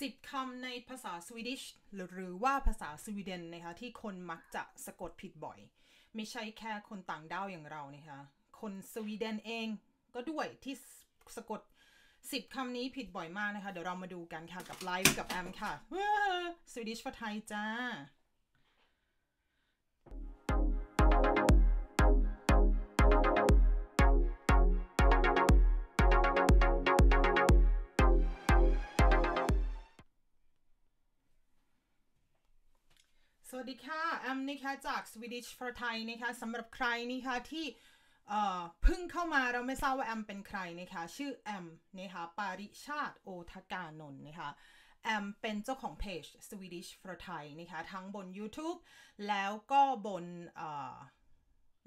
สิบคำในภาษาสวีดิชหรือว่าภาษาสวีเดนนะคะที่คนมักจะสะกดผิดบ่อย ไม่ใช่แค่คนต่างด้าวอย่างเรานะคะคนสวีเดนเองก็ด้วยที่สะกดสิบคำนี้ผิดบ่อยมากนะคะ เดี๋ยวเรามาดูกันค่ะกับไลฟ์กับแอมค่ะสวีดิชภาษาไทยจ้า วัสดีค่ะแอมนะคะจาก Swedish for Thai นะคะสำหรับใครนะคะที่เพิ่งเข้ามาเราไม่ทราบว่าแอมเป็นใครนะคะชื่อแอมนะคะปาริชาติโอทกานนท์นะคะแอมเป็นเจ้าของเพจ Swedish for Thai นะคะทั้งบน YouTube แล้วก็บน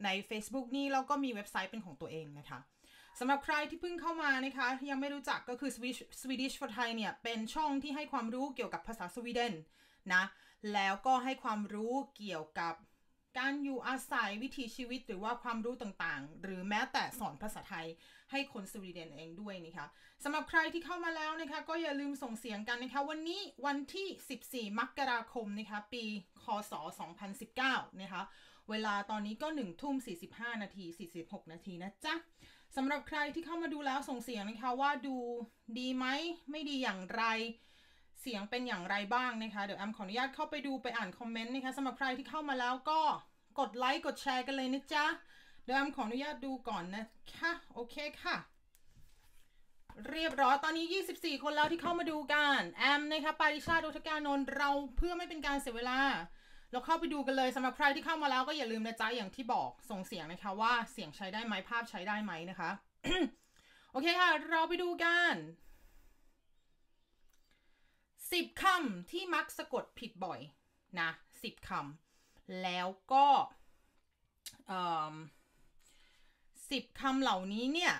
ใน Facebook นี่แล้วก็มีเว็บไซต์เป็นของตัวเองนะคะสำหรับใครที่เพิ่งเข้ามานะคะยังไม่รู้จักก็คือ Swedish for Thai เนี่ยเป็นช่องที่ให้ความรู้เกี่ยวกับภาษาสวีเดนนะ แล้วก็ให้ความรู้เกี่ยวกับการอยู่อาศัยวิถีชีวิตหรือว่าความรู้ต่างๆ หรือแม้แต่สอนภาษาไทยให้คนสวีเดนเองด้วยนะคะสำหรับใครที่เข้ามาแล้วนะคะ ก็อย่าลืมส่งเสียงกันนะคะ วันนี้วันที่ 14 มกราคมนะคะ ปี คศ 2019 นะคะ เวลาตอนนี้ก็1ทุ่ม 45 นาที 46 นาทีนะจ๊ะสำหรับใครที่เข้ามาดูแล้วส่งเสียงนะคะว่าดูดีไหมไม่ดีอย่างไร เสียงเป็นอย่างไรบ้างนะคะ เดี๋ยวแอมขออนุญาตเข้าไปดูไปอ่านคอมเมนต์นะคะสำหรับใครที่เข้ามาแล้วก็กดไลค์กดแชร์กันเลยนะจ๊ะ เดี๋ยวแอมขออนุญาตดูก่อนนะคะโอเคค่ะ เรียบร้อยตอนนี้ 24 คนแล้วที่เข้ามาดูกันแอมนะคะปาริชาโดทการนนเราเพื่อไม่เป็นการเสียเวลา เราเข้าไปดูกันเลยสำหรับใครที่เข้ามาแล้วก็อย่าลืมนะจ๊ะอย่างที่บอกส่งเสียงนะคะว่าเสียงใช้ได้ไหมภาพใช้ได้ไหมนะคะโอเคค่ะ เราไปดูกัน สิบคำที่มักสะกดผิดบ่อยนะสิบคำแล้วก็สิบคำเหล่านี้เนี่ย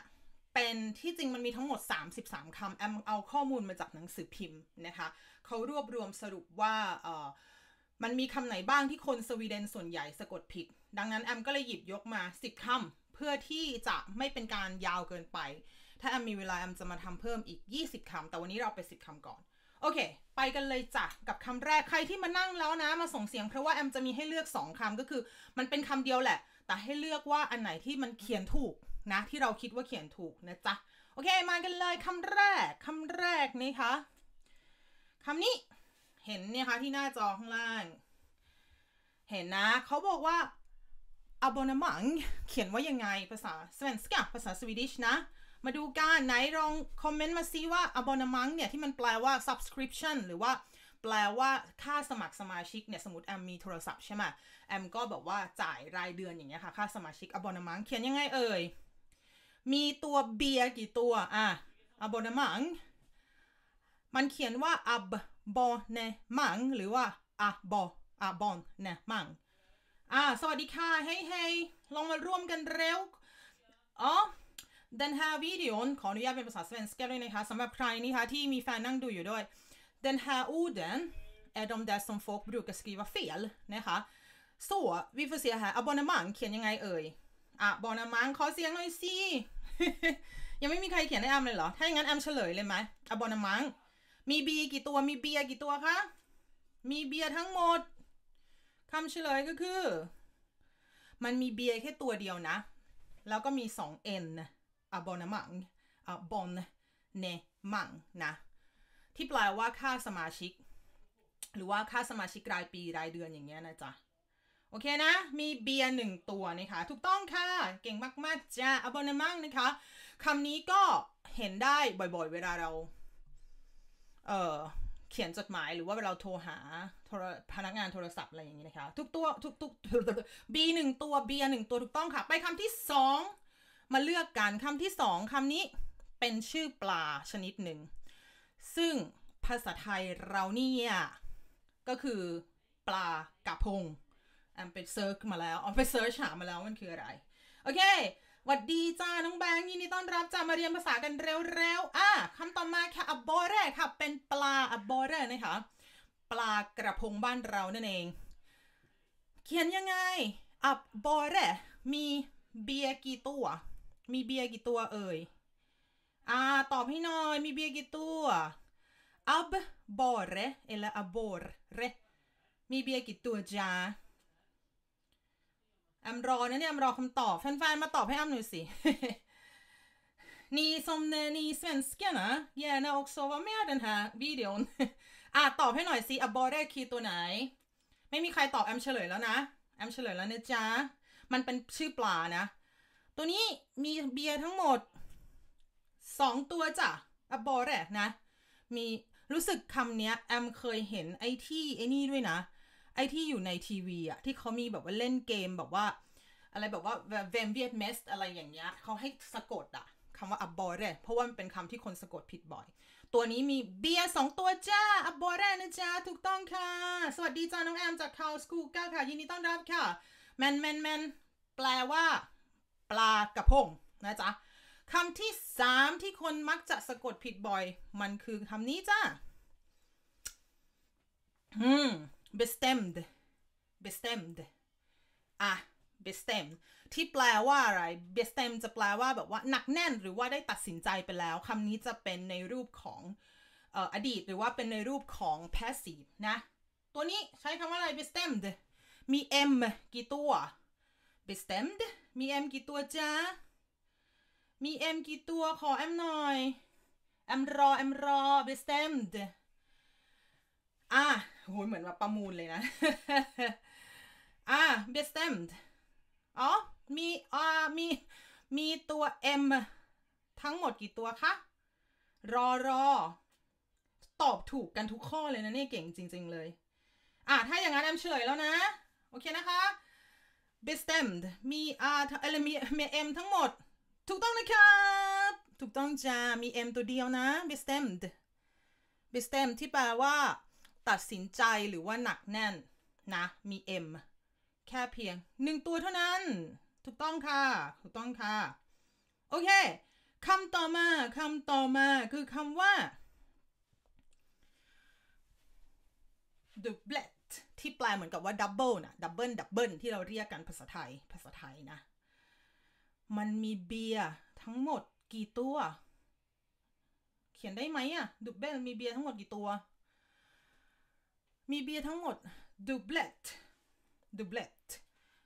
เป็นที่จริงมันมีทั้งหมด 33คำแอมเอาข้อมูลมาจากหนังสือพิมพ์นะคะเขารวบรวมสรุปว่ามันมีคำไหนบ้างที่คนสวีเดนส่วนใหญ่สะกดผิด ดังนั้นแอมก็เลยหยิบยกมา 10คำเพื่อที่จะไม่เป็นการยาวเกินไป ถ้าแอมมีเวลาแอมจะมาทำเพิ่มอีก 20คำแต่วันนี้เราไป 10คำก่อน โอเค ไปกันเลยจ้ะ กับคำแรกใครที่มานั่งแล้วนะ มาส่งเสียงเพราะว่าแอมจะมีให้เลือก 2คำก็คือ มันเป็นคำเดียวแหละ แต่ให้เลือกว่าอันไหนที่มันเขียนถูกนะ ที่เราคิดว่าเขียนถูกนะจ๊ะ โอเค มากันเลยคำแรกคำแรกนี่คะคำนี้เห็นเนี่ยคะที่หน้าจอข้างล่าง เห็นนะ เขาบอกว่า abonnemang เขียนว่ายังไงภาษาสวีเดนภาษาสวีดิชนะ มาดูกันไหนลองคอมเมนต์มาซิว่า abonnement เนี่ย ที่มันแปลว่า subscription หรือว่าแปลว่าค่าสมัครสมาชิกเนี่ย สมมติแอมมีโทรศัพท์ใช่ไหมแอมก็แบบว่าจ่ายรายเดือนอย่างเงี้ยค่ะ ค่าสมาชิก abonnement เขียนยังไงเอ่ย มีตัวเบียร์กี่ตัว อะ abonnement มันเขียนว่า abonnement หรือว่า abo abonnement อ่าสวัสดีค่ะเฮ้ยเฮ้ยลองมาร่วมกันเร็ว อ๋อ den här videon ขออนุญาตเป็นภาษาสเปนสกด้วยนะคะสำหรับใครนี่คะที่มีแฟนนั่งดูอยู่ด้วย den här orden är de där som folk brukar skriva fel นะคะ så vi får se här abonnemang เขียนยังไงเอ่ย abonnemang ขอเสียงหน่อยสิ ยังไม่มีใครเขียนให้แอมเลยเหรอ ถ้าอย่างนั้นแอมเฉลยเลยไหม abonnemang มีบีกี่ตัว มีเบียกี่ตัวคะ มีเบียทั้งหมดคำเฉลยก็คือ มันมีเบียแค่ตัวเดียวนะ แล้วก็มีสอง n abonnemang abonnemang นะ ที่แปลว่าค่าสมาชิก หรือว่าค่าสมาชิกรายปีรายเดือนอย่างเงี้ยนะจ๊ะ โอเคนะ มีเบียร์หนึ่งตัวนะคะ ถูกต้องค่ะ เก่งมากๆจ้า abonnemang นะคะคำนี้ก็เห็นได้บ่อยๆ เวลาเรา เอ่อเขียนจดหมายหรือว่าเวลาโทรหาพนักงานโทรศัพท์อะไรอย่างนี้นะคะ ทุกตัวทุกทุกบีหนึ่งตัวเบียร์หนึ่งตัวถูกต้องค่ะ ไปคำที่สอง มาเลือกกันคำที่สองคำนี้เป็นชื่อปลาชนิดหนึ่ง ซึ่งภาษาไทยเราเนี่ยก็คือปลากระพงแอมไปเซิร์ชมาแล้วออมไปเซิร์ชหามาแล้วมันคืออะไร โอเควัดดีจ้า น้องแบงค์ยินดีต้อนรับจ้ามาเรียนภาษากันเร็วๆ อะคำต่อมาค่ะอับบอเร่ค่ะ เป็นปลาอับบอเร่นะคะ ปลากระพงบ้านเรานั่นเอง เขียนยังไงอับบอเร่มีเบียร์กี่ตัว มีเบียร์กี่ตัวเอ่ย อ่า ตอบให้หน่อย มีเบียร์กี่ตัว abbare eller abborre มีเบียร์กี่ตัวจ้าแอมรอนะเนี่ยแอมรอคำตอบแฟนๆมาตอบให้แอมหน่อยสิ Ni som ni svenskarna gärna också var med den här videon อะตอบให้หน่อยสิ abborre คือตัวไหน ไม่มีใครตอบแอมเฉลยแล้วนะ แอมเฉลยแล้วนะจ๊ะ มันเป็นชื่อปลานะ ตัวนี้มีเบียร์ทั้งหมดสองตัวจ้ะ abborre นะ มีรู้สึกคำเนี้ย แอมเคยเห็นไอ้ที่ไอ้นี่ด้วยนะ ไอ้ที่อยู่ในทีวีอะที่เขามีแบบว่าเล่นเกมแบบว่า อะไรแบบว่าเวมเวียดเมสอะไรอย่างเงี้ยเขาให้สะกดอะคำว่า abborre เพราะว่ามันเป็นคำที่คนสะกดผิดบ่อย ตัวนี้มีเบียร์สองตัวจ้า abborre นะจ๊ะถูกต้องค่ะ สวัสดีจ้าน้องแอมจากคาวสกูก้าค่ะ ยินดีต้อนรับค่ะ แมนแมนแมนแปลว่า ปลากระพงนะจ๊ะคำที่สามที่คนมักจะสะกดผิดบ่อย มันคือคำนี้จ้าอืม bestämd bestämd อะ bestämd ที่แปลว่าอะไร bestämd จะแปลว่าแบบว่าหนักแน่นหรือว่าได้ตัดสินใจไปแล้วคำนี้จะเป็นในรูปของออดีตหรือว่าเป็นในรูปของ passive นะ ตัวนี้ใช้คำว่าอะไร bestämd มี m กี่ตัว bestämd มี m กี่ตัวจ้ามี m กี่ตัวขอ m หน่อย m รอ m รอ bestämd อะโหเหมือนแบบประมูลเลยนะ อะ bestämd อ๋อ มีอ่ามี มีตัว m ทั้งหมดกี่ตัวคะ รอรอ ตอบถูกกันทุกข้อเลยนะเนี่ยเก่งจริง ๆ เลย อะ ถ้าอย่างนั้นแอมเฉลยแล้วนะ โอเคนะคะ bestämd มี r อะไรมีมี m ทั้งหมด ถูกต้องนะครับ ถูกต้องจ้า มี m ตัวเดียวนะ bestämd bestämd ที่แปลว่า ตัดสินใจหรือว่าหนักแน่น นะ มี M แค่เพียงหนึ่งตัวเท่านั้น ถูกต้องค่ะ ถูกต้องค่ะ โอเคคำต่อมาคำต่อมาคือคำว่า doublet ที่แปลเหมือนกับว่า double นะ double double ที่เราเรียกกันภาษาไทย ภาษาไทยนะ มันมีเบียร์ทั้งหมดกี่ตัว เขียนได้ไหมอะ double มีเบียร์ทั้งหมดกี่ตัว มีเบียร์ทั้งหมด doublet doublet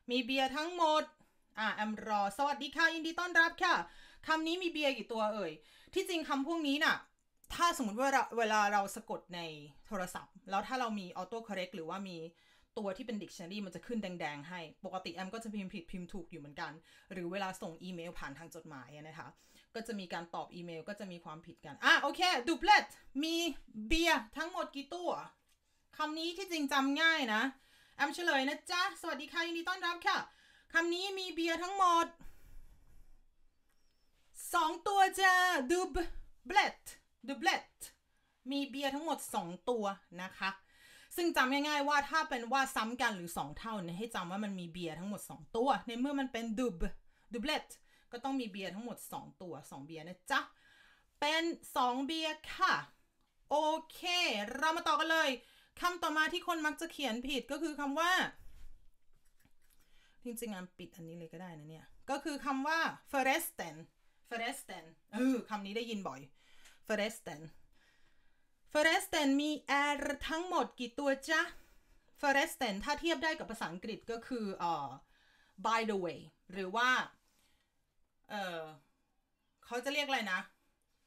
มีเบียร์ทั้งหมดอ่าแอมรอ สวัสดีค่ะยินดีต้อนรับค่ะคำนี้มีเบียร์กี่ตัวเอ่ย ที่จริงคำพวกนี้น่ะ ถ้าสมมติว่าเวลาเราสะกดในโทรศัพท์ แล้วถ้าเรามี auto correct หรือว่ามีตัวที่เป็น dictionary มันจะขึ้นแดง ๆ ให้ ปกติแอมก็จะพิมพ์ผิดพิมพ์ถูกอยู่เหมือนกัน หรือเวลาส่งอีเมลผ่านทางจดหมายนะคะ ก็จะมีการตอบอีเมลก็จะมีความผิดกัน อะโอเค doublet มีเบียร์ทั้งหมดกี่ตัวคำนี้ที่จริงจำง่ายนะ แอมเฉลยนะจ๊ะ สวัสดีค่ะยินดีต้อนรับค่ะคำนี้มีเบียร์ทั้งหมดสองตัวจ้า doublet doublet มีเบียร์ทั้งหมด 2 ตัวนะคะ ซึ่งจำง่ายๆว่าถ้าเป็นว่าซ้ำกันหรือ 2 เท่าเนี่ยให้จำว่ามันมีเบียร์ทั้งหมด 2 ตัว ในเมื่อมันเป็น dub doublet ก็ต้องมีเบียร์ทั้งหมด 2 ตัว 2 เบียร์นะจ๊ะ เป็น 2 เบียร์ค่ะ โอเค เรามาต่อกันเลยคำต่อมาที่คนมักจะเขียนผิดก็คือคำว่า จริงๆงานปิดอันนี้เลยก็ได้นะเนี่ย ก็คือคำว่า förresten förresten เออคำนี้ได้ยินบ่อย förresten förresten มี r ทั้งหมดกี่ตัวจ๊ะ förresten ถ้าเทียบได้กับภาษาอังกฤษก็คือเอ่อ by the way หรือว่า เออเขาจะเรียกอะไรนะ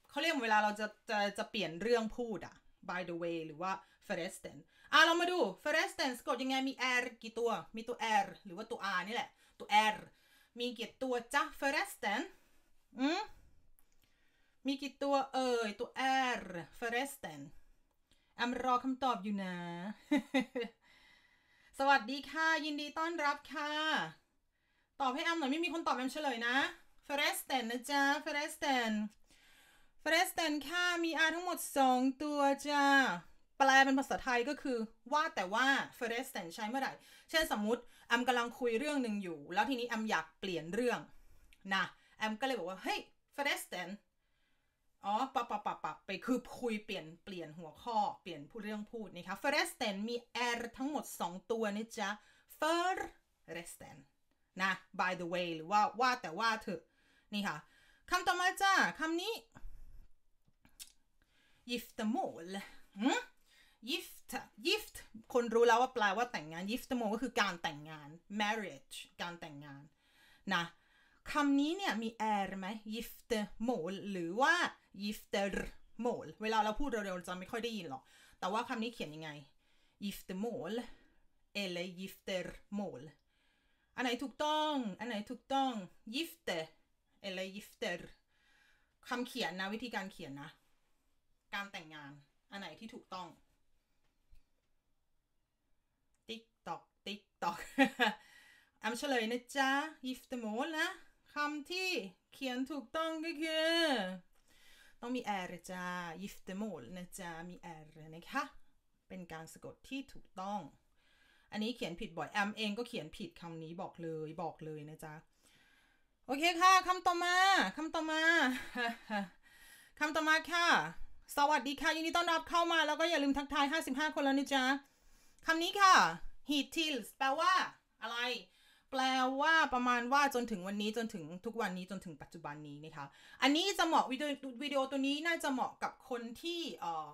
เขาเรียกเวลาเราจะจะจะเปลี่ยนเรื่องพูดอะ by the way หรือว่า förresten อะเรามาดู förresten สะกดยังไงมี r กี่ตัว มีตัว r หรือว่าตัว r นี่แหละ ตัว r มีกี่ตัวจ๊ะ förresten อืม มีกี่ตัวเอ่ย ตัว r förresten แอมรอคำตอบอยู่นะ สวัสดีค่ะ ยินดีต้อนรับค่ะ ตอบให้แอมหน่อยไม่มีคนตอบแอมเฉลยนะ förresten นะจ๊ะ förresten förresten ค่ะ มี r ทั้งหมด 2 ตัวจ้าแปลเป็นภาษาไทยก็คือว่าแต่ว่า förresten ใช้เมื่อไหร่ เช่นสมมุติแอมกำลังคุยเรื่องหนึ่งอยู่ แล้วทีนี้แอมอยากเปลี่ยนเรื่องนะแอมก็เลยบอกว่า เฮ้ย förresten อ๋อปะปะปะปะไปคือคุยเปลี่ยนเปลี่ยนหัวข้อเปลี่ยนผู้เรื่องพูดนะคะ förresten มี r ทั้งหมด 2 ตัวนะจ๊ะ förresten นะ by the way หรือว่าว่าแต่ว่าเถอะ นี่ค่ะคำต่อมาจ้าคำนี้ giftermål gift gift คนรู้แล้วว่าแปลว่าแต่งงาน gift โมก็คือการแต่งงาน marriage การแต่งงานนะ คำนี้เนี่ยมี r ไหม gift mål หรือว่า gifter mål เวลาเราพูดเร็วๆจะไม่ค่อยได้ยินหรอก แต่ว่าคำนี้เขียนยังไง gift mål eller gifter mål อันไหนถูกต้อง อันไหนถูกต้อง gifte eller gifter คำเขียนนะวิธีการเขียนนะ การแต่งงาน อันไหนที่ถูกต้อง ติ๊กตอกติ๊กตอกแอมเฉลยนะจ๊ะ giftermål นะ คำที่เขียนถูกต้องก็คือ ต้องมี r จ้า giftermål นะจ๊ะมี r นะคะ เป็นการสะกดที่ถูกต้อง อันนี้เขียนผิดบ่อยแอมเองก็เขียนผิดคำนี้บอกเลยบอกเลยนะจ๊ะ โอเคค่ะคำต่อมาคำต่อมาคำต่อมาค่ะ สวัสดีค่ะ ยินดีต้อนรับเข้ามาแล้วก็อย่าลืมทักทาย 55 คนแล้วนะจ๊ะคำนี้ค่ะ heat tills แปลว่าอะไร แปลว่าประมาณว่าจนถึงวันนี้จนถึงทุกวันนี้จนถึงปัจจุบันนี้นะคะ อันนี้จะเหมาะวิดีโอวิดีโอตัวนี้น่าจะเหมาะกับคนที่เอ่อ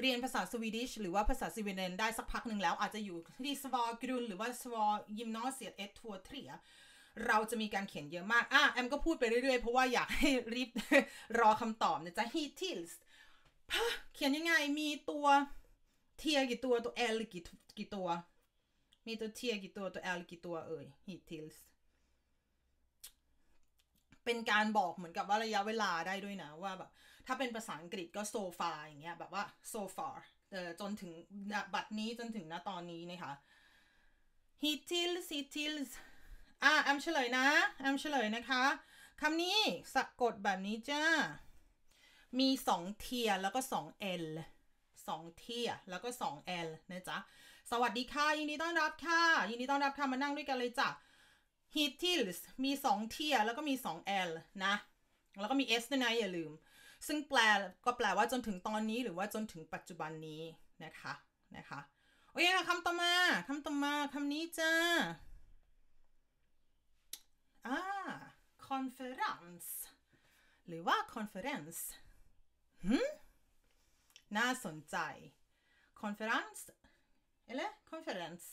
เรียนภาษาสวีดิชหรือว่าภาษาสวีเดนได้สักพักหนึ่งแล้ว อาจจะอยู่ที่สวากรุนหรือว่าสวายิมนอสเซียเอททัวเทรียเราจะมีการเขียนเยอะมาก อะ แอมก็พูดไปเรื่อยๆ เพราะว่าอยากให้รีบรอคำตอบนะจ๊ะ heat tills เขียนยังไงมีตัวเทียกี่ตัวตัว L กี่กี่ตัว มีตัวเทียกี่ตัวตัว L กี่ตัวเอ่ย heat tills เป็นการบอกเหมือนกับว่าระยะเวลาได้ด้วยนะว่าแบบถ้าเป็นภาษาอังกฤษก็ so far อย่างเงี้ยแบบว่า so far เออจนถึงบัดนี้จนถึงณตอนนี้นะคะ heat tills heat tills อะแอมเฉลยนะแอมเฉลยนะคะคำนี้สะกดแบบนี้จ้า มี2เทียแล้วก็2 L 2เทียแล้วก็2 L นะจ๊ะ สวัสดีค่ะ ยินดีต้อนรับค่ะ ยินดีต้อนรับค่ะ มานั่งด้วยกันเลยจ้ะ heat tills มี 2 เทียแล้วก็มี 2 L นะ แล้วก็มี S ด้วยนะอย่าลืม ซึ่งแปลก็แปลว่าจนถึงตอนนี้หรือว่าจนถึงปัจจุบันนี้นะคะนะคะโอเคค่ะคำต่อมาคำต่อมาคำนี้จ้าอ่า konferens หรือว่า conference หืมน่าสนใจ conference เอเล conference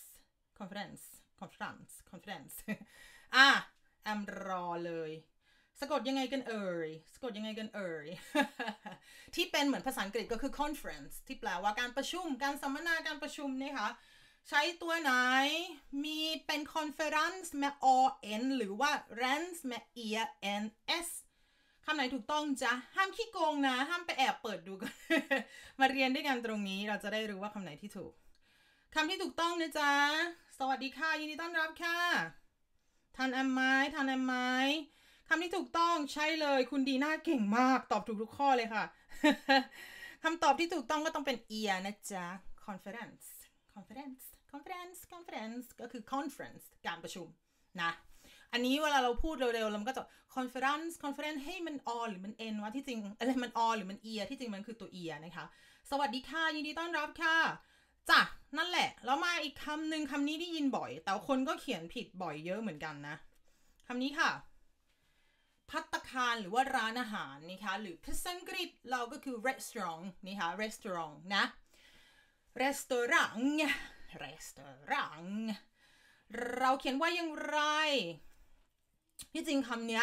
conference conference conference อะแอมรอเลยสะกดยังไงกันเอ่ยสะกดยังไงกันเอ่ย ที่เป็นเหมือนภาษาอังกฤษก็คือ conference ที่แปลว่าการประชุม การสัมมนา การประชุมนะคะใช้ตัวไหน มีเป็น conference แม่ o n หรือว่า rens แม่ e n s คำไหนถูกต้องจ๊ะห้ามขี้โกงนะ ห้ามไปแอบเปิดดูกัน มาเรียนด้วยกันตรงนี้เราจะได้รู้ว่าคำไหนที่ถูก คำที่ถูกต้องนะจ๊ะ สวัสดีค่ะ ยินดีต้อนรับค่ะ ทันแอมไม้ทันแอมไม้คำที่ถูกต้องใช่เลย คุณดีน่าเก่งมาก ตอบถูกทุกข้อเลยค่ะคำตอบที่ถูกต้องก็ต้องเป็น ear นะจ๊ะ conference conference conference conference ก็คือ conference การประชุมนะ อันนี้เวลาเราพูดเร็วๆเราก็จะ conference conference ให้มัน o หรือมัน n วะที่จริงอะไรมัน o หรือมัน ear ที่จริงมันคือตัว ear นะคะ สวัสดีค่ะ ยินดีต้อนรับค่ะ จ้ะนั่นแหละ แล้วมาอีกคำหนึ่งคำนี้ได้ยินบ่อย แต่คนก็เขียนผิดบ่อยเยอะเหมือนกันนะคำนี้ค่ะ พัตคารหรือว่าร้านอาหารนะคะหรือภาษาอังกฤษเราก็คือ restaurant นะคะ restaurant นะ restaurant restaurant เราเขียนว่าอย่างไรที่จริงคำนี้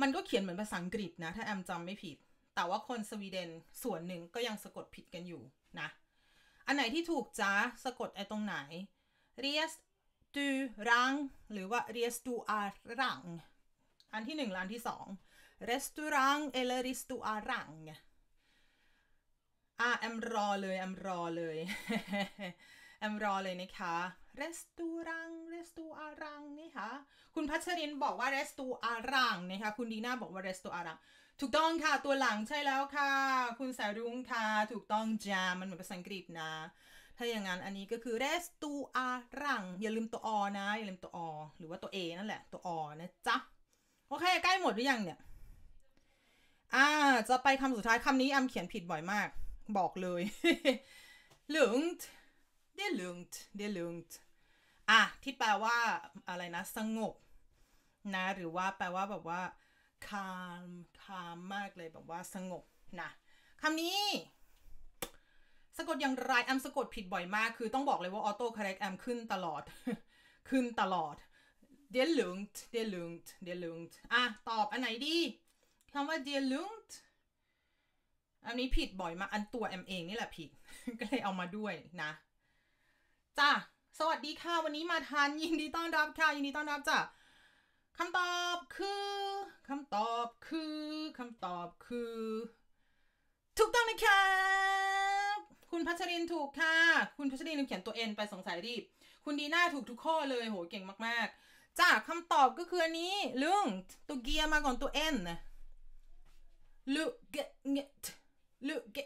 มันก็เขียนเหมือนภาษาอังกฤษนะ ถ้าแอมจำไม่ผิด แต่ว่าคนสวีเดนส่วนหนึ่งก็ยังสะกดผิดกันอยู่นะ อันไหนที่ถูกจ้าสะกดไอตรงไหน res du rang หรือว่า res du a rang อันที่หนึ่งและอันที่สอง restaurang eller restaurang อะแอมรอเลยแอมรอเลยแอมรอเลยนะคะ restaurang restaurang นะคะคุณพัชรินบอกว่า restaurang นะคะคุณดีน่าบอกว่า restaurang ถูกต้องค่ะตัวหลังใช่แล้วค่ะ คุณสายรุ้งค่ะ ถูกต้องจ้ามันเหมือนภาษาอังกฤษนะ ถ้าอย่างนั้นอันนี้ก็คือ restaurang อย่าลืมตัวอนะ อย่าลืมตัวอหรือว่าตัว a นั่นแหละ ตัวอนะจ๊ะ โอเค ใกล้หมดหรือยังเนี่ย อ่า จะไปคำสุดท้ายคำนี้แอมเขียนผิดบ่อยมาก บอกเลย lugnt det är lugnt det är lugnt อะที่แปลว่าอะไรนะ สงบนะ หรือว่าแปลว่าแบบว่า calm calm มากเลยแบบว่าสงบนะคำนี้ สะกดอย่างไรแอมสะกดผิดบ่อยมาก คือต้องบอกเลยว่าออโต้คาแรคแอมขึ้นตลอด ขึ้นตลอดเดียลุงเดียลุงเดียลุงอะ ตอบอันไหนดีคำว่าเดียลุงอันนี้ผิดบ่อยมาก อันตัวแอมเองนี่แหละผิด ก็เลยเอามาด้วยนะจ้าสวัสดีค่ะ วันนี้มาทานยินดีต้อนรับค่ะ ยินดีต้อนรับจ้ะ คำตอบคือคำตอบคือคำตอบคือ ถูกต้องนะครับคุณพัชรินถูกค่ะ คุณพัชรินเขียนตัว N ไปสงสัยรีบ คุณดีน่าถูกทุกข้อเลยโหเก่งมากๆจ้าคำตอบก็คืออันนี้ลุงตัวเกียร์มาก่อนตัว N ลุเกเงลุเก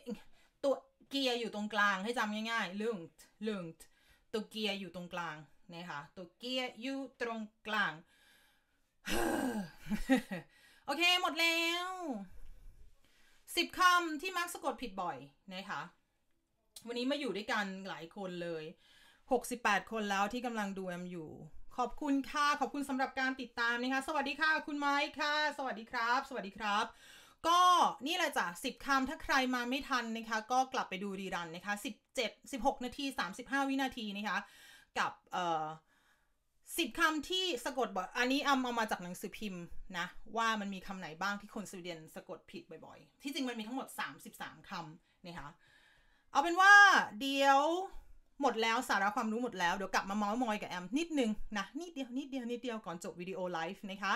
ตัวเกียร์อยู่ตรงกลางให้จำง่ายๆลุงลุงตัวเกียร์อยู่ตรงกลางนะคะตัวเกียร์อยู่ตรงกลาง โอเค หมดแล้วสิบคำที่มักสะกดผิดบ่อยนะคะ วันนี้มาอยู่ด้วยกันหลายคนเลยหกสิบแปดคนแล้วที่กำลังดูแอมอยู่ ขอบคุณค่ะ ขอบคุณสำหรับการติดตามนะคะ สวัสดีค่ะ คุณไม้ค่ะ สวัสดีครับ สวัสดีครับ ก็นี่แหละจ้ะสิบคำถ้าใครมาไม่ทันนะคะ ก็กลับไปดูรีรันนะคะสิบเจ็ดสิบหกนาทีสามสิบห้าวินาทีนะคะ กับเอ่อ สิบคำที่สะกดบ่อยอันนี้เอาเอามาจากหนังสือพิมพ์นะ ว่ามันมีคำไหนบ้างที่คนสวีเดนสะกดผิดบ่อยๆ ที่จริงมันมีทั้งหมด 33คำนี่ค่ะ เอาเป็นว่าเดี๋ยวหมดแล้วสาระความรู้หมดแล้ว เดี๋ยวกลับมาเมาส์มอยกับแอมนิดนึงนะ นิดเดียวนิดเดียวนิดเดียวก่อนจบวิดีโอไลฟ์นะคะ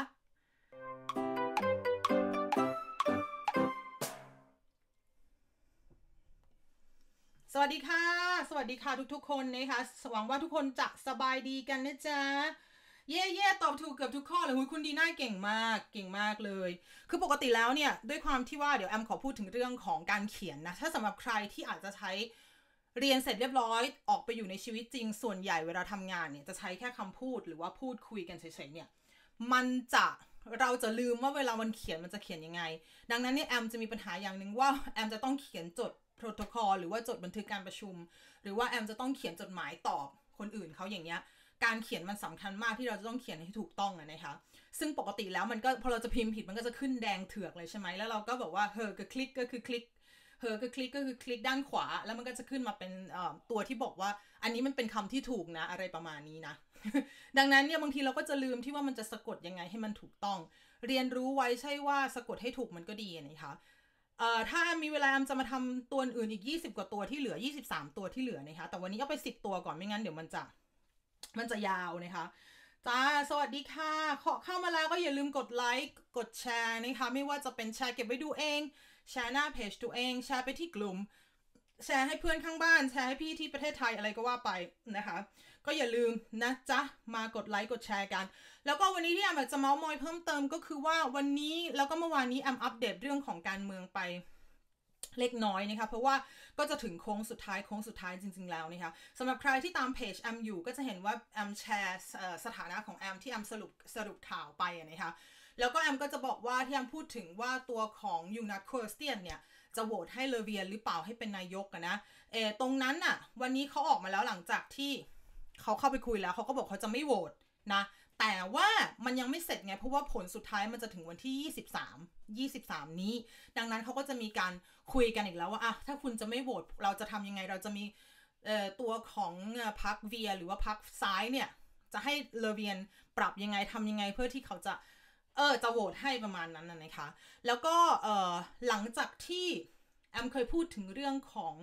สวัสดีค่ะ สวัสดีค่ะทุกๆ คนนะคะ หวังว่าทุกคนจะสบายดีกันนะจ๊ะ เย่เย่ตอบถูกเกือบทุกข้อเลยหุยคุณดีน่าเก่งมาก เก่งมากเลย คือปกติแล้วเนี่ย ด้วยความที่ว่าเดี๋ยวแอมขอพูดถึงเรื่องของการเขียนนะ ถ้าสำหรับใครที่อาจจะใช้เรียนเสร็จเรียบร้อย ออกไปอยู่ในชีวิตจริง ส่วนใหญ่เวลาทำงานเนี่ยจะใช้แค่คำพูดหรือว่าพูดคุยกันเฉยๆเนี่ย มันจะเราจะลืมว่าเวลามันเขียนมันจะเขียนยังไง ดังนั้นเนี่ยแอมจะมีปัญหาอย่างหนึ่งว่าแอมจะต้องเขียนจด โปรโตคอลหรือว่าจดบันทึกการประชุม หรือว่าแอมจะต้องเขียนจดหมายตอบคนอื่นเขาอย่างเงี้ยการเขียนมันสำคัญมากที่เราจะต้องเขียนให้ถูกต้องอะนะคะซึ่งปกติแล้วมันก็พอเราจะพิมพ์ผิดมันก็จะขึ้นแดงเถือกเลยใช่ไหมแล้วเราก็บอกว่าเฮอก็คลิกก็คือคลิกเฮอก็คลิกก็คือคลิกด้านขวา แล้วมันก็จะขึ้นมาเป็นตัวที่บอกว่า อันนี้มันเป็นคำที่ถูกนะอะไรประมาณนี้นะ ดังนั้นเนี่ยบางทีเราก็จะลืมที่ว่ามันจะสะกดยังไงให้มันถูกต้อง เรียนรู้ไว้ใช่ว่าสะกดให้ถูกมันก็ดีนะคะ เอ่อถ้ามีเวลาจะมาทำตัวอื่นอีก 20 กว่าตัวที่เหลือ 23 ตัวที่เหลือนะคะแต่วันนี้ก็ไป 10 ตัวก่อนไม่งั้นเดี๋ยวมันจะมันจะยาวนะคะจ้าสวัสดีค่ะ ขอเข้ามาแล้วก็อย่าลืมกดไลค์กดแชร์นะคะ ไม่ว่าจะเป็นแชร์เก็บไว้ดูเอง แชร์หน้าเพจตัวเอง แชร์ไปที่กลุ่ม แชร์ให้เพื่อนข้างบ้าน แชร์ให้พี่ที่ประเทศไทยอะไรก็ว่าไปนะคะ ก็อย่าลืมนะจ๊ะ มากดไลค์กดแชร์กัน แล้วก็วันนี้ที่แอมอยากจะเมาส์มอยเพิ่มเติมก็คือว่าวันนี้แล้วก็เมื่อวานนี้แอมอัปเดตเรื่องของการเมืองไปเล็กน้อยนะคะเพราะว่าก็จะถึงโค้งสุดท้ายโค้งสุดท้ายจริง ๆแล้วนะคะสำหรับใครที่ตามเพจแอมอยู่ก็จะเห็นว่าแอมแชร์สถานะของแอมที่แอมสรุปสรุปข่าวไปนะคะแล้วก็แอมก็จะบอกว่าที่แอมพูดถึงว่าตัวของยูนาคอร์สเตียนเนี่ยจะโหวตให้เลเวียนหรือเปล่าให้เป็นนายกนนะเออตรงนั้นน่ะวันนี้เขาออกมาแล้วหลังจากที่ เขาเข้าไปคุยแล้วเขาก็บอกเขาจะไม่โหวตนะ แต่ว่ามันยังไม่เสร็จไง เพราะว่าผลสุดท้ายมันจะถึงวันที่ 23 23 นี้ ดังนั้นเขาก็จะมีการคุยกันอีกแล้วว่าอะถ้าคุณจะไม่โหวตเราจะทำยังไงเราจะมีตัวของพรรคเวียหรือว่าพรรคซ้ายเนี่ย จะให้เลเวียนปรับยังไงทำยังไงเพื่อที่เขาจะเออจะโหวตให้ประมาณนั้นนะคะ แล้วก็เออหลังจากที่แอมเคยพูดถึงเรื่องของ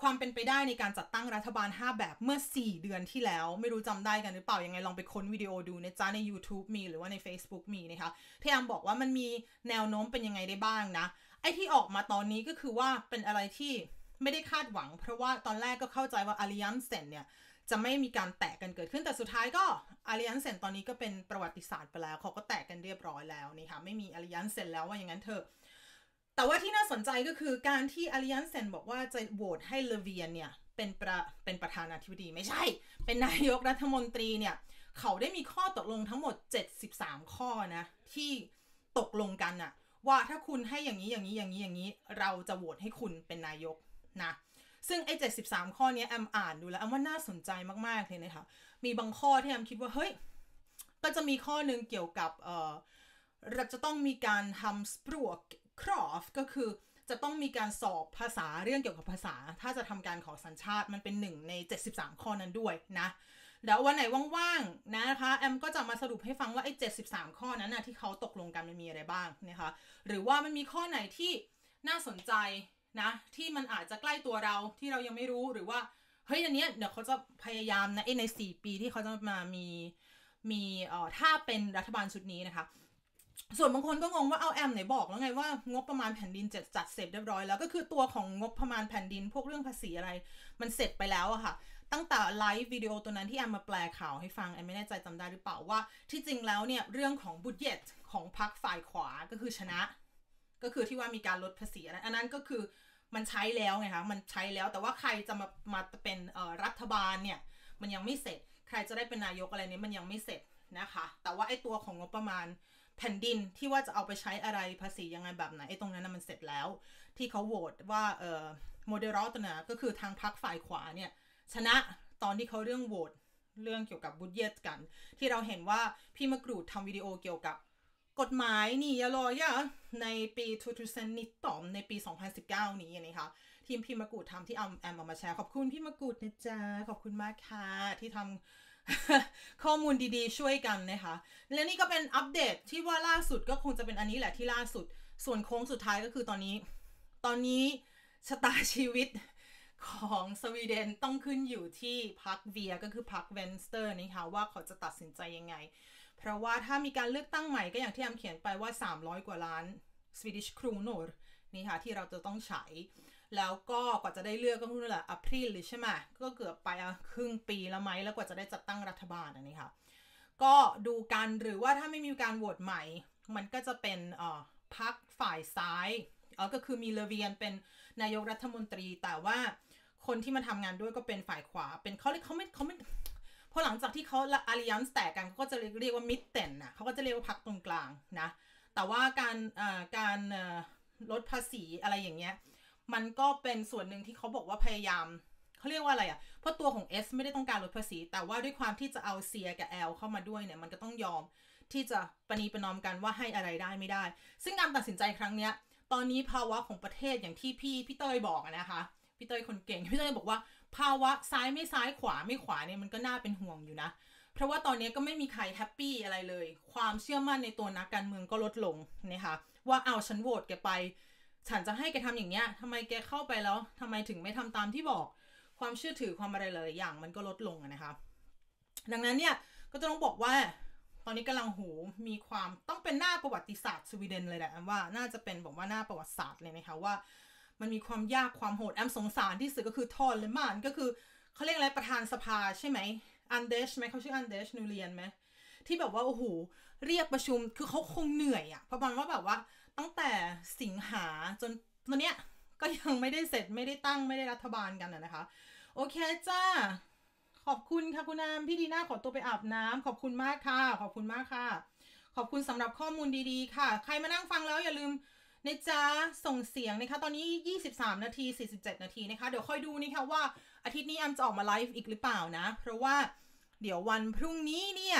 ความเป็นไปได้ในการจัดตั้งรัฐบาล 5 แบบเมื่อ 4 เดือนที่แล้ว ไม่รู้จำได้กันหรือเปล่า ยังไงลองไปค้นวิดีโอดูนะจ๊ะ ใน YouTube มีหรือว่าใน Facebook มีนะคะที่แอมบอกว่ามันมีแนวโน้มเป็นยังไงได้บ้างนะ ไอ้ที่ออกมาตอนนี้ก็คือว่าเป็นอะไรที่ไม่ได้คาดหวัง เพราะว่าตอนแรกก็เข้าใจว่า Alliance เนี่ยจะไม่มีการแตกกันเกิดขึ้นแต่สุดท้ายก็ Alliance ตอนนี้ก็เป็นประวัติศาสตร์ไปแล้วเขาก็แตกกันเรียบร้อยแล้วนี่ค่ะไม่มี Alliance แล้วว่าอย่างนั้นเถอะ แต่ว่าที่น่าสนใจก็คือการที่อาริยันเซนบอกว่าจะโหวตให้เลเวียนเนี่ยเป็นประเป็นประธานาธิบดีไม่ใช่ เป็นนายกรัฐมนตรีเนี่ย เขาได้มีข้อตกลงทั้งหมด 73 ข้อนะ ที่ตกลงกันอะว่าถ้าคุณให้อย่างนี้อย่างนี้อย่างนี้อย่างนี้ เราจะโหวตให้คุณเป็นนายกนะซึ่งไอ้ 73 ข้อนี้แอมอ่านดูแล้วแอมว่าน่าสนใจมาก ๆ เลยนะคะ มีบางข้อที่แอมคิดว่า เฮ้ย ก็จะมีข้อหนึ่งเกี่ยวกับ เออเราจะต้องมีการทำสปรวก ครอฟก็คือจะต้องมีการสอบภาษาเรื่องเกี่ยวกับภาษา ถ้าจะทำการขอสัญชาติมันเป็นหนึ่งใน 73 ข้อนั้นด้วยนะเดี๋ยววันไหนว่างๆนะคะแอมก็จะมาสรุปให้ฟังว่าไอ้73 ข้อนั้นนะที่เขาตกลงกันมันมีอะไรบ้างนะคะหรือว่ามันมีข้อไหนที่น่าสนใจนะที่มันอาจจะใกล้ตัวเราที่เรายังไม่รู้หรือว่าเฮ้ยอันเนี้ยเดี๋ยวเขาจะพยายามนะไอ้ใน 4 ปีที่เขาจะมามีมีเอ่อถ้าเป็นรัฐบาลชุดนี้นะคะ ส่วนบางคนก็งงว่าเอาแอมไหนบอกแล้วไงว่างบประมาณแผ่นดินจะจัดเสร็จเรียบร้อยแล้วก็คือตัวของงบประมาณแผ่นดิน พวกเรื่องภาษีอะไร มันเสร็จไปแล้วอะค่ะ ตั้งแต่ไลฟ์วิดีโอตัวนั้นที่แอมมาแปลข่าวให้ฟังแอมไม่แน่ใจจำได้หรือเปล่าว่า ที่จริงแล้วเนี่ยเรื่องของบุตเยตของพรรคฝ่ายขวาก็คือชนะ ก็คือที่ว่ามีการลดภาษีอันนั้นก็คือมันใช้แล้วไงคะมันใช้แล้วแต่ว่าใครจะมามาเป็นรัฐบาลเนี่ยมันยังไม่เสร็จ ใครจะได้เป็นนายกอะไรนี้มันยังไม่เสร็จนะคะ แต่ว่าไอ้ตัวของงบประมาณ แผ่นดินที่ว่าจะเอาไปใช้อะไรภาษียังไงแบบไหนไอ้ตรงนั้นนะมันเสร็จแล้ว ที่เขาโหวตว่าเอ่อโมเดรอตนะก็คือทางพรรคฝ่ายขวาเนี่ยชนะตอนที่เขาเรื่องโหวตเรื่องเกี่ยวกับบุญเยตกัน ที่เราเห็นว่าพี่มะกรูดทำวิดีโอเกี่ยวกับกฎหมายนี่ยลอยะในปีทูทูเซนนิตอมในปี 2019 นี้นะคะทีมพี่มะกรูดทำที่แอมแอมเอามาแชร์ ขอบคุณพี่มะกรูดนะจ๊ะ ขอบคุณมากค่ะ ที่ทำ ข้อมูลดีๆ ช่วยกันนะคะ และนี่ก็เป็นอัปเดตที่ว่าล่าสุดก็คงจะเป็นอันนี้แหละที่ล่าสุด ส่วนโค้งสุดท้ายก็คือตอนนี้ ตอนนี้ชะตาชีวิตของสวีเดนต้องขึ้นอยู่ที่พรรคเวียก็คือพรรคเวนสเตอร์นะคะว่าเขาจะตัดสินใจยังไง เพราะว่าถ้ามีการเลือกตั้งใหม่ก็อย่างที่แอมเขียนไปว่า 300 กว่าล้านสวีดิชครูโนร์นี่ค่ะที่เราจะต้องใช้ แล้วก็กว่าจะได้เลือกก็นู่นแหละอพริลใช่ไหมก็เกือบไปครึ่งปีแล้วไหมแล้วกว่าจะได้จัดตั้งรัฐบาลอันนี้ค่ะ ก็ดูกันหรือว่าถ้าไม่มีการโหวตใหม่ มันก็จะเป็นเอ่อพักฝ่ายซ้ายเออก็คือมีเลเวียนเป็นนายกรัฐมนตรี แต่ว่าคนที่มาทำงานด้วยก็เป็นฝ่ายขวา เป็นเขาเรียกเขาไม่เขาไม่พอหลังจากที่เขาละอาริยันส์แตกกันเขาก็จะเรียกว่ามิดเตนนะเขาก็จะเรียกว่าพักตรงกลางนะ แต่ว่าการอ่าการลดภาษีอะไรอย่างเงี้ย มันก็เป็นส่วนหนึ่งที่เขาบอกว่าพยายามเขาเรียกว่าอะไรอะ่ะ เพราะตัวของ S ไม่ได้ต้องการลดภาษี แต่ว่าด้วยความที่จะเอาเซียกับ L เข้ามาด้วยเนี่ย มันก็ต้องยอมที่จะปณีประนอมกันว่าให้อะไรได้ไม่ได้ ซึ่งการตัดสินใจครั้งเนี้ย ตอนนี้ภาวะของประเทศอย่างที่พี่พี่เตยบอกนะคะ พี่เตยคนเก่ง พี่เตยบอกว่าภาวะซ้ายไม่ซ้ายขวาไม่ขวาเนี่ยมันก็น่าเป็นห่วงอยู่นะ เพราะว่าตอนนี้ก็ไม่มีใครแฮปปี้อะไรเลย ความเชื่อมั่นในตัวนักการเมืองก็ลดลงนะคะ ว่าเอาฉันโหวตแกไป ฉันจะให้แกทำอย่างเงี้ยทำไมแกเข้าไปแล้วทำไมถึงไม่ทำตามที่บอก ความเชื่อถือความอะไรหลายอย่างมันก็ลดลงนะคะ ดังนั้นเนี่ยก็จะต้องบอกว่า ตอนนี้กำลังหูมีความต้องเป็นหน้าประวัติศาสตร์สวีเดนเลยแหละว่าน่าจะเป็นบอกว่าหน้าประวัติศาสตร์เลยนะคะว่า มันมีความยากความโหดแอมสงสารที่สุดก็คือทอนเลมานก็คือเขาเรียกอะไรประธานสภาใช่ไหมอันเดชไหมเขาชื่ออันเดชนูเรียนไหมที่แบบว่าโอ้โหเรียกประชุมคือเขาคงเหนื่อยอะเพราะมันว่าแบบว่า ตั้งแต่สิงหาจนตอนเนี้ยก็ยังไม่ได้เสร็จไม่ได้ตั้งไม่ได้รัฐบาลกันนะคะ โอเคจ้า ขอบคุณค่ะคุณนามพี่ดีน่าขอตัวไปอาบน้ำขอบคุณมากค่ะ ขอบคุณมากค่ะ ขอบคุณสำหรับข้อมูลดีๆ ค่ะ ใครมานั่งฟังแล้วอย่าลืมในจ้าส่งเสียงนะคะตอนนี้ 23 นาที 47 นาทีนะคะ เดี๋ยวค่อยดูนี่ค่ะว่าอาทิตย์นี้แอมจะออกมาไลฟ์อีกหรือเปล่านะ เพราะว่าเดี๋ยววันพรุ่งนี้เนี่ย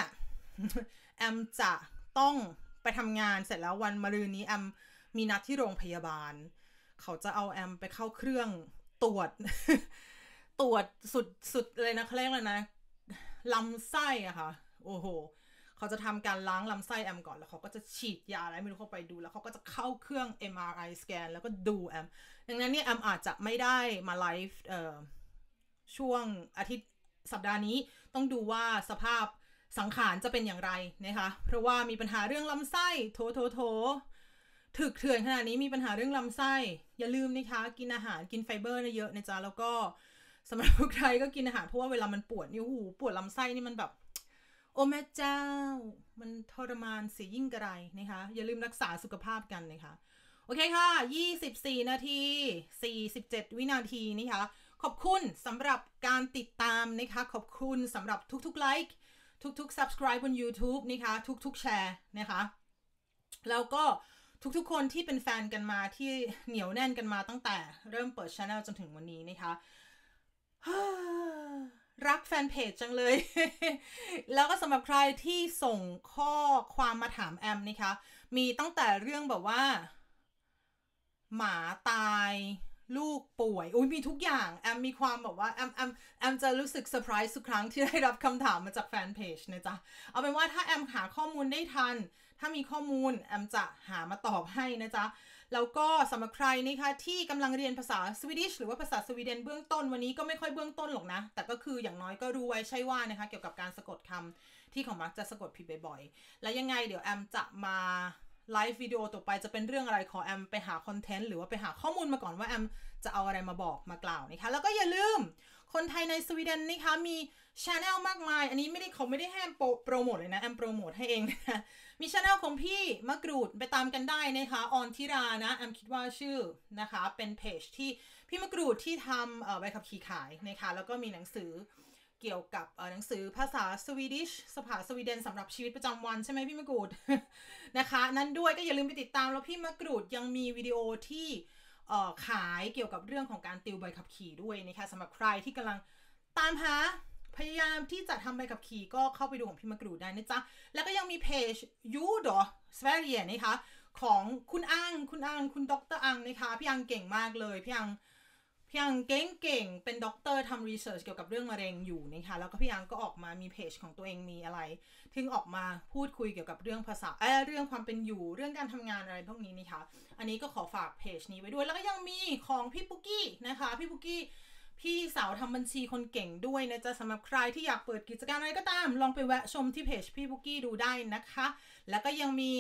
แอมจะต้อง ไปทำงานเสร็จแล้ววันมะรืนนี้แอมมีนัดที่โรงพยาบาล เขาจะเอาแอมไปเข้าเครื่องตรวจ ตรวจสุดสุดเลยนะเขาเรียกเลยนะลำไส้อะค่ะ โอ้โห เขาจะทำการล้างลำไส้แอมก่อนแล้วเขาก็จะฉีดยาอะไรไม่รู้เข้าไปดูแล้วเขาก็จะเข้าเครื่อง MRI สแกนแล้วก็ดูแอม ดังนั้นเนี่ยแอมอาจจะไม่ได้มาไลฟ์เอ่อช่วงอาทิตย์สัปดาห์นี้ต้องดูว่าสภาพ สังขารจะเป็นอย่างไรนะคะ เพราะว่ามีปัญหาเรื่องลำไส้โถโถโถถึกเถื่อนขนาดนี้มีปัญหาเรื่องลำไส้ อย่าลืมนะคะ กินอาหารกินไฟเบอร์เยอะนะจ๊ะแล้วก็สำหรับใครก็กินอาหารเพราะว่าเวลามันปวดนี่หูปวดลำไส้นี่มันแบบ โอ้แม่เจ้า มันทรมานเสียยิ่งกระไรนะคะ อย่าลืมรักษาสุขภาพกันนะคะโอเคค่ะ 24 นาที 47 วินาทีนะคะ ขอบคุณสำหรับการติดตามนะคะ ขอบคุณสำหรับทุกๆไลค์ ทุกๆ subscribe บน YouTube นะคะทุกๆแชร์นะคะแล้วก็ทุกๆ คนที่เป็นแฟนกันมาที่เหนียวแน่นกันมาตั้งแต่เริ่มเปิดช anel จนถึงวันนี้นะคะรักแฟนเพจจังเลย แล้วก็สำหรับใครที่ส่งข้อความมาถามแอมนะคะ มีตั้งแต่เรื่องแบบว่า หมาตาย ลูกป่วยอุ้ยมีทุกอย่าง แอมมีความแบบว่า แอมแอมแอมจะรู้สึกเซอร์ไพรส์ทุกครั้งที่ได้รับคำถามมาจากแฟนเพจนะจ๊ะ เอาเป็นว่าถ้าแอมหาข้อมูลได้ทัน ถ้ามีข้อมูล แอมจะหามาตอบให้นะจ๊ะ แล้วก็สำหรับใครนะคะที่กำลังเรียนภาษาสวีดิชหรือว่าภาษาสวีเดนเบื้องต้นวันนี้ก็ไม่ค่อยเบื้องต้นหรอกนะ แต่ก็คืออย่างน้อยก็รู้ไว้ใช่ว่านะคะเกี่ยวกับการสะกดคำที่ของมักจะสะกดผิดบ่อยๆ และยังไงเดี๋ยวแอมจะมา ไลฟ์วิดีโอต่อไปจะเป็นเรื่องอะไรขอแอมไปหาคอนเทนต์หรือว่าไปหาข้อมูลมาก่อนว่าแอมจะเอาอะไรมาบอกมากล่าวนะคะแล้วก็อย่าลืมคนไทยในสวีเดนนะคะมีช anel มากมาย อันนี้ไม่ได้เขาไม่ได้ให้โปรโปรโมทเลยนะแอมโปรโมทให้เองนะมีช anel ของพี่มะกรูดไปตามกันได้นะคะออนทิรานะแอมคิดว่าชื่อนะคะเป็นเพจที่พี่มะกรูดที่ทำใบขับขี่ขายนะคะแล้วก็มีหนังสือ เกี่ยวกับหนังสือภาษาสวีดิชสภาสวีเดนสำหรับชีวิตประจำวันใช่ไหมพี่มะกรูดนะคะ นั้นด้วยก็อย่าลืมไปติดตามแล้วพี่มะกรูดยังมีวิดีโอที่ขายเกี่ยวกับเรื่องของการติวใบขับขี่ด้วยนะคะสำหรับใครที่กำลังตามหาพยายามที่จะทำใบขับขี่ก็เข้าไปดูของพี่มะกรูดได้นะจ๊ะ แล้วก็ยังมีเพจยูดอสเวเรียนะคะของคุณอังคุณอังคุณดรอังนะคะพี่อังเก่งมากเลยพี่อัง พี่อังเก่งเก่งเป็นด็อกเตอร์ทำรีเสิร์ชเกี่ยวกับเรื่องมะเร็งอยู่นะคะ แล้วก็พี่อังก็ออกมามีเพจของตัวเองมีอะไร ถึงออกมาพูดคุยเกี่ยวกับเรื่องภาษาเออเรื่องความเป็นอยู่ เรื่องการทำงานอะไรพวกนี้นะคะ อันนี้ก็ขอฝากเพจนี้ไว้ด้วย แล้วก็ยังมีของพี่ปุ๊กกี้นะคะ พี่ปุ๊กกี้พี่สาวทำบัญชีคนเก่งด้วยนะจ๊ะสำหรับใครที่อยากเปิดกิจการอะไรก็ตาม ลองไปแวะชมที่เพจพี่ปุ๊กกี้ดูได้นะคะ แล้วก็ยังมี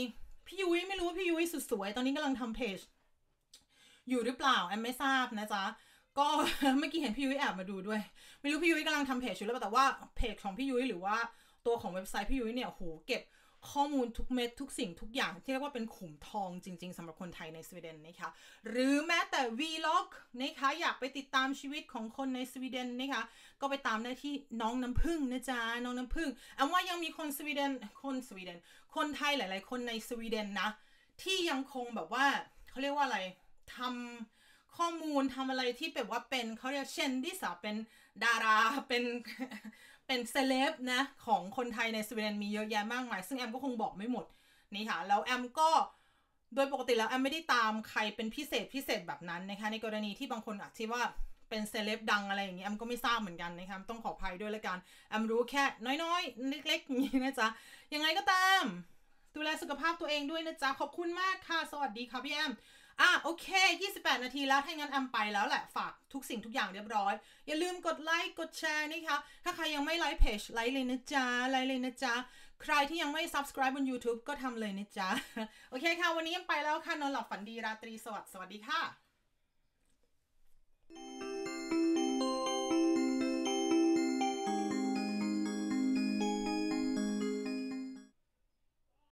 พี่ยุ้ยไม่รู้ว่าพี่ยุ้ยสุดสวย ตอนนี้กำลังทำเพจอยู่หรือเปล่าแอมไม่ทราบนะจ๊ะ ก็เมื่อกี้เห็นพี่ยุ้ยแอบมาดูด้วย ไม่รู้พี่ยุ้ยกำลังทำเพจอยู่แล้วแต่ว่าเพจของพี่ยุ้ยหรือว่าตัวของเว็บไซต์พี่ยุ้ยเนี่ยโหเก็บข้อมูลทุกเม็ดทุกสิ่งทุกอย่างที่เรียกว่าเป็นขุมทองจริง ๆสำหรับคนไทยในสวีเดนนะคะหรือแม้แต่ Vlog นะคะอยากไปติดตามชีวิตของคนในสวีเดนนะคะก็ไปตามได้ที่น้องน้ำพึ่งนะจ๊ะน้องน้ำพึ่งอันว่ายังมีคนสวีเดนคนสวีเดน คนไทยหลาย ๆ คนในสวีเดนนะ ที่ยังคงแบบว่าเขาเรียกว่าอะไรทำ ข้อมูลทำอะไรที่แบบว่าเป็นเขาเรียกเช่นดิสาเป็นดาราเป็นเป็นเซเลบนะ ของคนไทยในสวีเดนมีเยอะแยะมากมาย ซึ่งแอมก็คงบอกไม่หมดนี่ค่ะ แล้วแอมก็โดยปกติแล้วแอมไม่ได้ตามใครเป็นพิเศษพิเศษแบบนั้นนะคะ ในกรณีที่บางคนอาจที่ว่าเป็นเซเลบดังอะไรอย่างเงี้แอมก็ไม่ทราบเหมือนกันนะคะต้องขออภัยด้วยละกันแอมรู้แค่น้อยๆเล็กๆอย่างนี้นะจ๊ะยังไงก็ตาม ดูแลสุขภาพตัวเองด้วยนะจ๊ะขอบคุณมากค่ะ สวัสดีค่ะพี่แอม อะโอเค 28 นาทีแล้ว ถ้างั้นแอมไปแล้วแหละ ฝากทุกสิ่งทุกอย่างเรียบร้อย อย่าลืมกดไลค์ กดแชร์นะคะ ถ้าใครยังไม่ไลค์เพจไลค์เลยนะจ๊ะ ไลค์เลยนะจ๊ะ ใครที่ยังไม่ subscribe บน YouTube ก็ทำเลยนะจ๊ะ โอเคค่ะ วันนี้แอมไปแล้วค่ะ นอนหลับฝันดีราตรีสวัสดิ์ สวัสดีค่ะ